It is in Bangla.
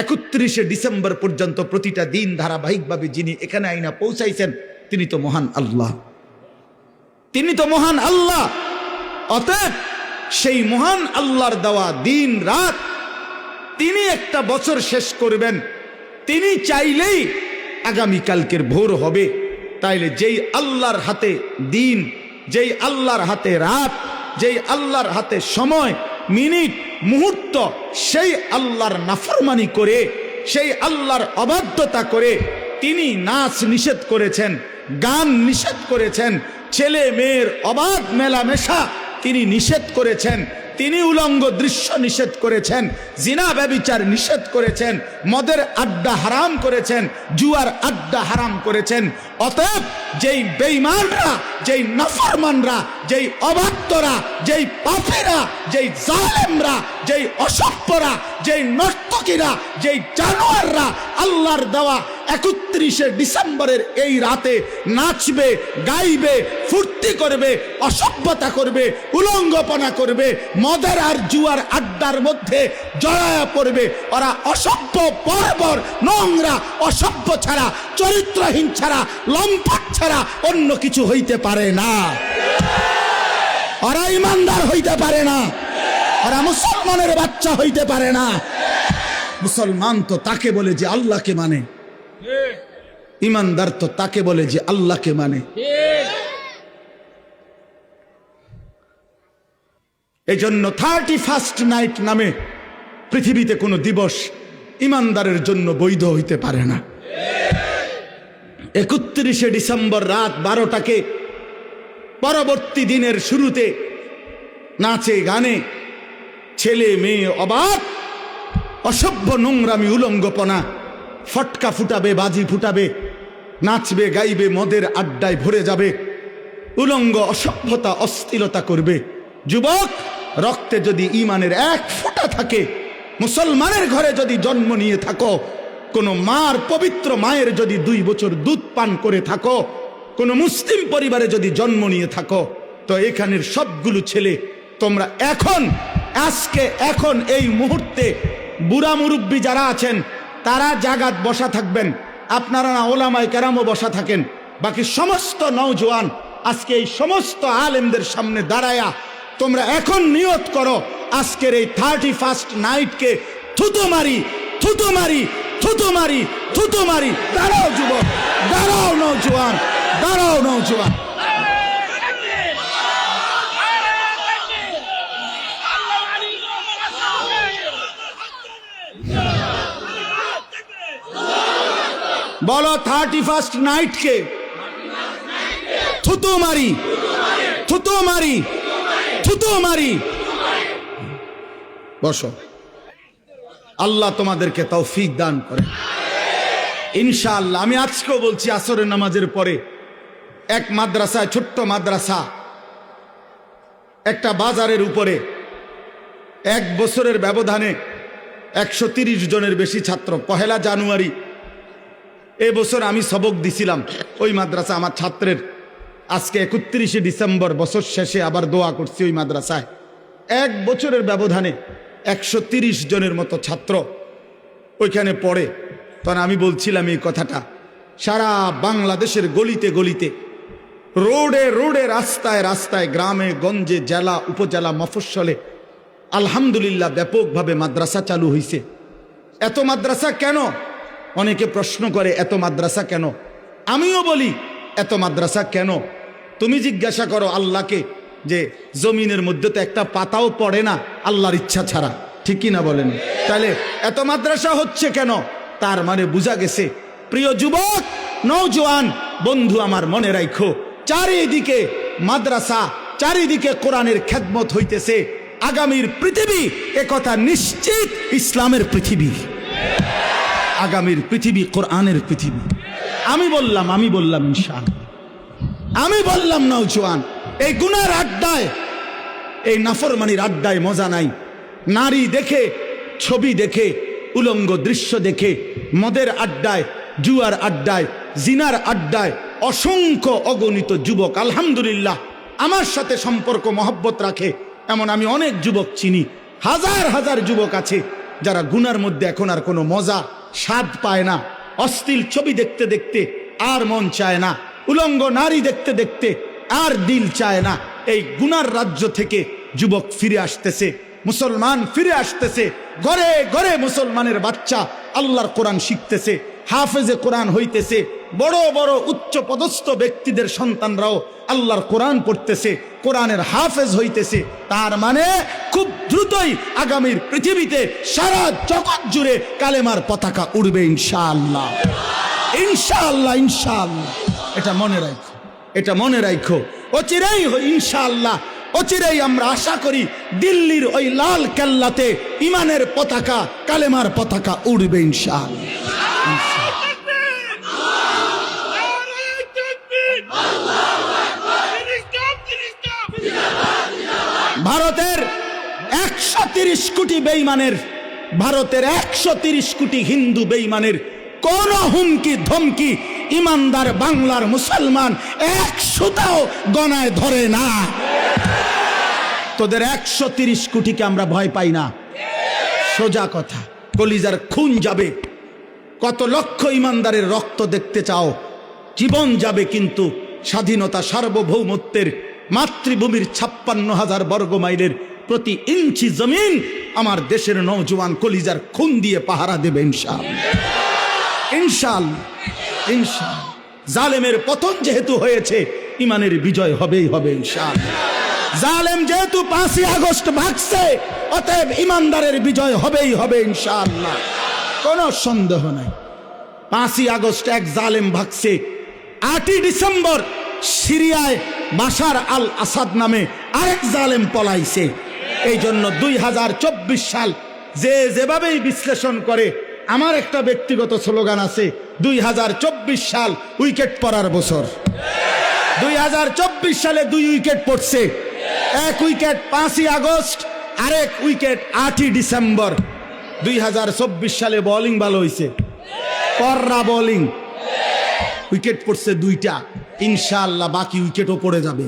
একত্রিশে ডিসেম্বর পর্যন্ত প্রতিটা দিন ধারাবাহিকভাবে যিনি এখানে আইনা পৌঁছাইছেন, তিনি তো মহান আল্লাহ। তিনি তো মহান আল্লাহ। অতএব সেই মহান আল্লাহর দেওয়া দিন রাত তিনি একটা বছর শেষ করবেন। তিনি চাইলেই আগামীকালকের ভোর হবে। তাইলে যেই আল্লাহর হাতে দিন, যেই আল্লাহর হাতে রাত, যেই আল্লাহর হাতে সময় মিনিট, মুহূর্ত, সেই আল্লাহর নাফরমানি করে, সেই আল্লাহর অবাধ্যতা করে তিনি নাচ নিষেধ করেছেন, গান নিষেধ করেছেন ছেলে মেয়ের অবাধ মেলামেশা তিনি নিষেধ করেছেন তিনি উলঙ্গ দৃশ্য নিষেধ করেছেন, জিনা ব্যবিচার নিষেধ করেছেন, মদের আড্ডা হারাম করেছেন, জুয়ার আড্ডা হারাম করেছেন। অতএব যেই বেইমানরা যেই নফরমানরা, যেই অবাধ্যরা যেই পাপীরা, যেই জালেমরা, যেই অসভ্যরা, যেই নর্তকীরা, যেই জানোয়াররা, আল্লাহর দেওয়া একত্রিশে ডিসেম্বরের এই রাতে নাচবে, গাইবে, ফুর্তি করবে, অসভ্যতা করবে, উলঙ্গপনা করবে, মদের আর জুয়ার আড্ডার মধ্যে জড়ায়া পড়বে। ওরা অসভ্য বর্বর, নোংরা, অসভ্য ছাড়া, চরিত্রহীন ছাড়া, লম্পট ছাড়া অন্য কিছু হইতে পারে না। ওরা ইমানদার হইতে পারে না। ওরা মুসলমানের বাচ্চা হইতে পারে না। মুসলমান তো তাকে বলে যে আল্লাহকে মানে। ইমানদার তো তাকে বলে যে আল্লাহকে মানে। এই জন্য থার্টি ফার্স্ট নাইট নামে পৃথিবীতে কোনো দিবস ইমানদারের জন্য বৈধ হইতে পারে না। একত্রিশে ডিসেম্বর রাত বারোটাকে পরবর্তী দিনের শুরুতে নাচে, গানে ছেলে, মেয়ে, অবাক, অসভ্য নোংরামি, উলঙ্গপনা ফটকা ফুটাবে, বাজি ফুটাবে, নাচবে, গাইবে, মদের আড্ডায় ভরে যাবে, উলঙ্গ অসভ্যতা, অস্থিরতা করবে। যুবক, রক্তে যদি ইমানের এক ফোঁটা থাকে, মুসলমানের ঘরে যদি জন্ম নিয়ে থাকো, কোনো মার পবিত্র মায়ের যদি দুই বছর দুধ পান করে থাকো, কোনো মুসলিম পরিবারে যদি জন্ম নিয়ে থাকো, তো এখানের সবগুলো ছেলে তোমরা এখন, আজকে, এখন, এই মুহূর্তে বুড়া মুরব্বী যারা আছেন তারা জাগাত বসা থাকবেন। আপনারা না ওলামায় কেরামও বসা থাকেন। বাকি সমস্ত নৌজওয়ান আজকে এই সমস্ত আলেমদের সামনে দাঁড়ায়া তোমরা এখন নিয়ত করো, আজকের এই থার্টি ফার্স্ট নাইটকে থুতো মারি থুতো মারি থুতো মারি থুতো মারি। দাঁড়াও যুবক, দাঁড়াও নৌজওয়ান দাঁড়াও নৌজওয়ান বলো থার্টি ফার্স্ট নাইটকে। থুতু মারি। থুতু মারি। থুতু মারি। বসো। আল্লাহ তোমাদেরকে তৌফিক দান করে। ইনশাআল্লাহ, আমি আজকেও বলছি আসরের নামাজের পরে এক মাদ্রাসায়, ছোট্ট মাদ্রাসা, একটা বাজারের উপরে এক বছরের ব্যবধানে একশো জনের বেশি ছাত্র। পহেলা জানুয়ারি এ বছর আমি সবক দিছিলাম। ওই মাদ্রাসা আমার ছাত্রের। আজকে একত্রিশে ডিসেম্বর, বছর শেষে আবার দোয়া করছি ওই মাদ্রাসায়। এক বছরের ব্যবধানে একশো জনের মতো ছাত্র ওইখানে পড়ে। তখন আমি বলছিলাম এই কথাটা, সারা বাংলাদেশের গলিতে গলিতে, রোডে রোডে, রাস্তায় রাস্তায়, গ্রামে, গঞ্জে, জেলা, উপজেলা, মফস্বলে, আলহামদুলিল্লাহ ব্যাপকভাবে মাদ্রাসা চালু হয়েছে এত মাদ্রাসা কেন? অনেকে প্রশ্ন করে, এত মাদ্রাসা কেন? আমিও বলি, এত মাদ্রাসা কেন? তুমি জিজ্ঞাসা করো আল্লাহকে যে জমিনের মধ্যে তো একটা পাতাও পড়ে না, আল্লাহর ইচ্ছা ছাড়া। ঠিকই না বলেন? তাহলে এত মাদ্রাসা হচ্ছে কেন? তার মানে বোঝা গেছে, প্রিয় যুবক নৌজওয়ান বন্ধু আমার মনে রাখো চারিদিকে মাদ্রাসা, চারিদিকে কোরআনের খেদমত হইতেছে, আগামীর পৃথিবী একথা নিশ্চিত, ইসলামের পৃথিবী। আগামীর পৃথিবী কোরআনের পৃথিবী। আমি বললাম আমি বললাম ইনশাল আমি বললাম নৌজওয়ান এই গুনার আড্ডায়, এই নাফরমানির আড্ডায় মজা নাই। নারী দেখে, ছবি দেখে, উলঙ্গ দৃশ্য দেখে, মদের আড্ডায়, জুয়ার আড্ডায়, জিনার আড্ডায়, অসংখ্য অগণিত যুবক, আলহামদুলিল্লাহ, আমার সাথে সম্পর্ক, মহব্বত রাখে, এমন আমি অনেক যুবক চিনি। হাজার হাজার যুবক আছে, যারা গুনার মধ্যে এখন আর কোনো মজা স্বাদ পায় না। অশ্লীল ছবি দেখতে দেখতে আর মন চায় না। উলঙ্গ নারী দেখতে দেখতে আর দিল চায় না। এই গুনার রাজ্য থেকে যুবক ফিরে আসতেছে, মুসলমান ফিরে আসতেছে। ঘরে ঘরে মুসলমানের বাচ্চা আল্লাহর কোরআন শিখতেছে, হাফেজে কোরআন হইতেছে। বড় বড় উচ্চ পদস্থ ব্যক্তিদের সন্তানরাও আল্লাহর কোরআন পড়তেছে, কোরআনের হাফেজ হইতেছে। তার মানে খুব দ্রুতই আগামীর পৃথিবীতে সারা জগৎ জুড়ে কালেমার পতাকা উড়বে ইনশাআল্লাহ। ইনশাআল্লাহ ইনশাআল্লাহ। এটা মনে রাখো এটা মনে রাখো অচিরেই ইনশাআল্লাহ, অচিরেই আমরা আশা করি দিল্লির ওই লাল কেল্লাতে ইমানের পতাকা, কালেমার পতাকা উড়বে ইনশাআল্লাহ। ভারতের একশো তিরিশ কোটি বেইমানের, ভারতের একশো তিরিশ কোটি হিন্দু বেইমানের কোন হুমকি, ধমকি ইমানদার বাংলার মুসলমান এক সুতাও গনায় ধরে না। তোদের একশো তিরিশ কোটিকে আমরা ভয় পাই না। সোজা কথা, কলিজার খুন যাবে। কত লক্ষ ইমানদারের রক্ত দেখতে চাও, জীবন যাবে কিন্তু স্বাধীনতা সার্বভৌমত্বের মাতৃভূমির ছাপ্পান্ন হাজার বর্গ মাইলের প্রতি ইঞ্চি জমিন আমার দেশের নৌজওয়ান কলিজার খুন দিয়ে পাহারা দেবে ইনশাল ইনশাল ইনশাল জালেমের পতন যেহেতু হয়েছে, ইমানের বিজয় হবেই হবে ইনশাল জালেম যেহেতু পাঁচই আগস্ট ভাগছে, অতএব ইমানদারের বিজয় হবেই হবে ইনশাআল্লাহ। কোনো সন্দেহ নাই। পাঁচই আগস্ট এক জালেম ভাগছে, আটই ডিসেম্বর সিরিয়ায় বাশার আল আসাদ নামে আরেক জালেম পলাইছে। এই জন্য দুই হাজার চব্বিশ সাল যে যেভাবেই বিশ্লেষণ করে, আমার একটা ব্যক্তিগত স্লোগান আছে, দুই হাজার চব্বিশ সাল উইকেট পড়ার বছর। দুই হাজার চব্বিশ সালে দুই উইকেট পড়ছে। এক উইকেট পাঁচই আগস্ট, আরেক উইকেট আটই ডিসেম্বর। দুই হাজার চব্বিশ সালে বোলিং ভালো হয়েছে কররা বোলিং উইকেট পড়ছে দুইটা। ইনশাআল্লাহ বাকি উইকেটও পড়ে যাবে।